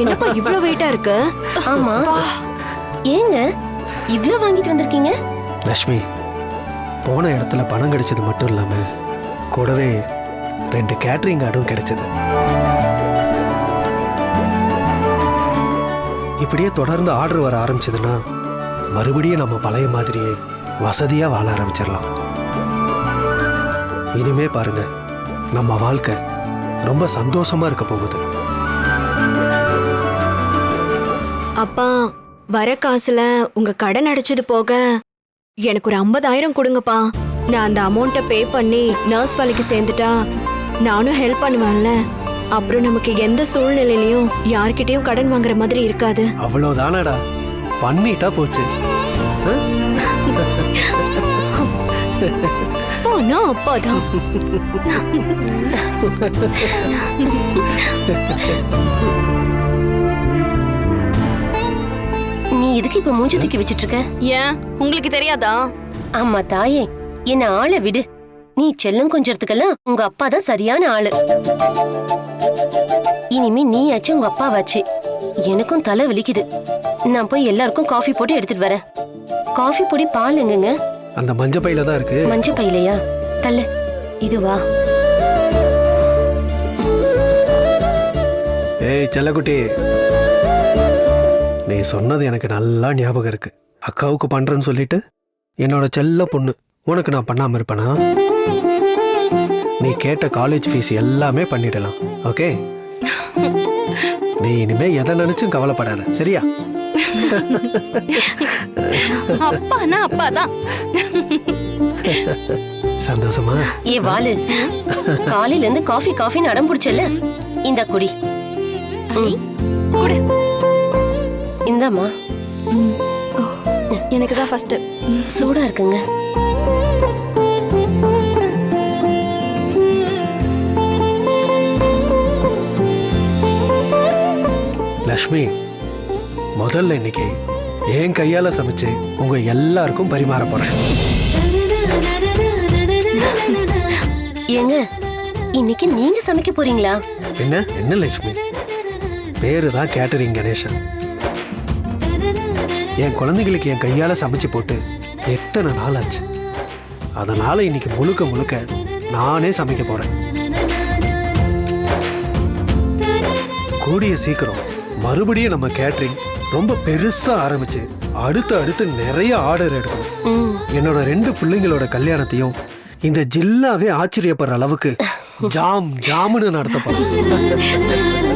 என்னப்பா இவ்ளோ வெயிட்டா இருக்கு? ஆமா. ஏங்க இவ்ளோ வாங்கிட்டு வந்திருக்கீங்க? லக்ஷ்மி போன இடத்துல பணம் கிடைச்சது மட்டும் இல்லாம கூடவே ரெண்டு கேட்டரிங் கார்டும் கிடைச்சது. இப்படியே தொடர்ந்து ஆர்டர் வர ஆரம்பிச்சதுன்னா மறுபடியும் நம்ம பழைய மாதிரியே வசதியா வாழ ஆரம்பிச்சிடலாம். இனிமே பாருங்க நம்ம வாழ்க்கை ரொம்ப சந்தோஷமா இருக்க போகுது. அப்பா வர காசுல உங்க கடன் அடைச்சது போக எனக்கு ஒரு 50000 கொடுங்கப்பா. நான் அந்த அமௌண்ட்டை பே பண்ணி நர்ஸ் வேலைக்கு சேர்ந்துட்டா நானும் ஹெல்ப் பண்ணுவேன்ல. அப்புறம் நமக்கு எந்த சூழ்நிலையிலயும் யார்கிட்டயும் கடன் வாங்குற மாதிரி இருக்காது. அவ்வளோதானடா பண்ணிட்டா போச்சு. அப்பானா அப்பாதான் நீ எதுக்கு இப்ப மூஞ்சி தூக்கி வச்சிட்டு இருக்க ஏன்? உங்களுக்கு தெரியாதா? ஆமா தாயே என்ன ஆளை விடு. நீ செல்லம் கொஞ்சறதுக்கெல்லாம் உங்க அப்பா தான் சரியான ஆளு. இனிமே நீயாச்சு உங்க அப்பாவாச்சு. எனக்கும் தலை வலிக்குது. நான் போய் எல்லாருக்கும் காஃபி போட்டு எடுத்துட்டு வரேன். காஃபி பொடி பால் எங்கங்க? அந்த மஞ்ச பையில தான் இருக்கு. மஞ்ச பையிலையா? தள்ளு. இதுவா ஏய் செல்லக்குட்டி. நீ சொன்னது எனக்கு நல்லா ஞாபகம் இருக்கு. அக்காவுக்கு பண்றேன்னு சொல்லிட்டு என்னோட செல்ல பொண்ணு உனக்கு நான் பண்ணாம இருப்பேனா? நீ கேட்ட காலேஜ் ஃபீஸ் எல்லாமே பண்ணிடலாம். ஓகே நீ இனிமே எதை நினைச்சும் கவலைப்படாத. சரியா? அப்பானா அப்பாதான். சந்தோஷமா? ஏ வாலு காலையில இருந்து காஃபி காஃபின்னு அடம் பிடிச்சல இந்த குடி. குடு. இந்தாம்மா. எனக்கு தான் ஃபர்ஸ்ட் சூடா இருக்குங்க. லக்ஷ்மி முதல்ல இன்னைக்கு என் கையால சமைச்சு உங்க எல்லாருக்கும் பரிமாற போறேன். ஏங்க இன்னைக்கு நீங்க சமைக்க போறீங்களா? என்ன? என்ன லக்ஷ்மி பேரு தான் கேட்டரிங் கணேசன். என் குழந்தைகளுக்கு என் கையால சமைச்சு போட்டு எத்தனை நாள் ஆச்சு? அதனால இன்னைக்கு முழுக்க முழுக்க நானே சமைக்க போறேன். கூடிய சீக்கிரம் மறுபடியும் நம்ம கேட்டரிங் ரொம்ப பெருசா ஆரம்பிச்சு அடுத்து அடுத்து நிறைய ஆர்டர் எடுக்கணும். ம். என்னோட ரெண்டு பிள்ளைங்களோட கல்யாணத்தையும் இந்த ஜில்லாவே ஆச்சரியப்படுற அளவுக்கு ஜாம் ஜாமுன்னு நடத்த போறோம்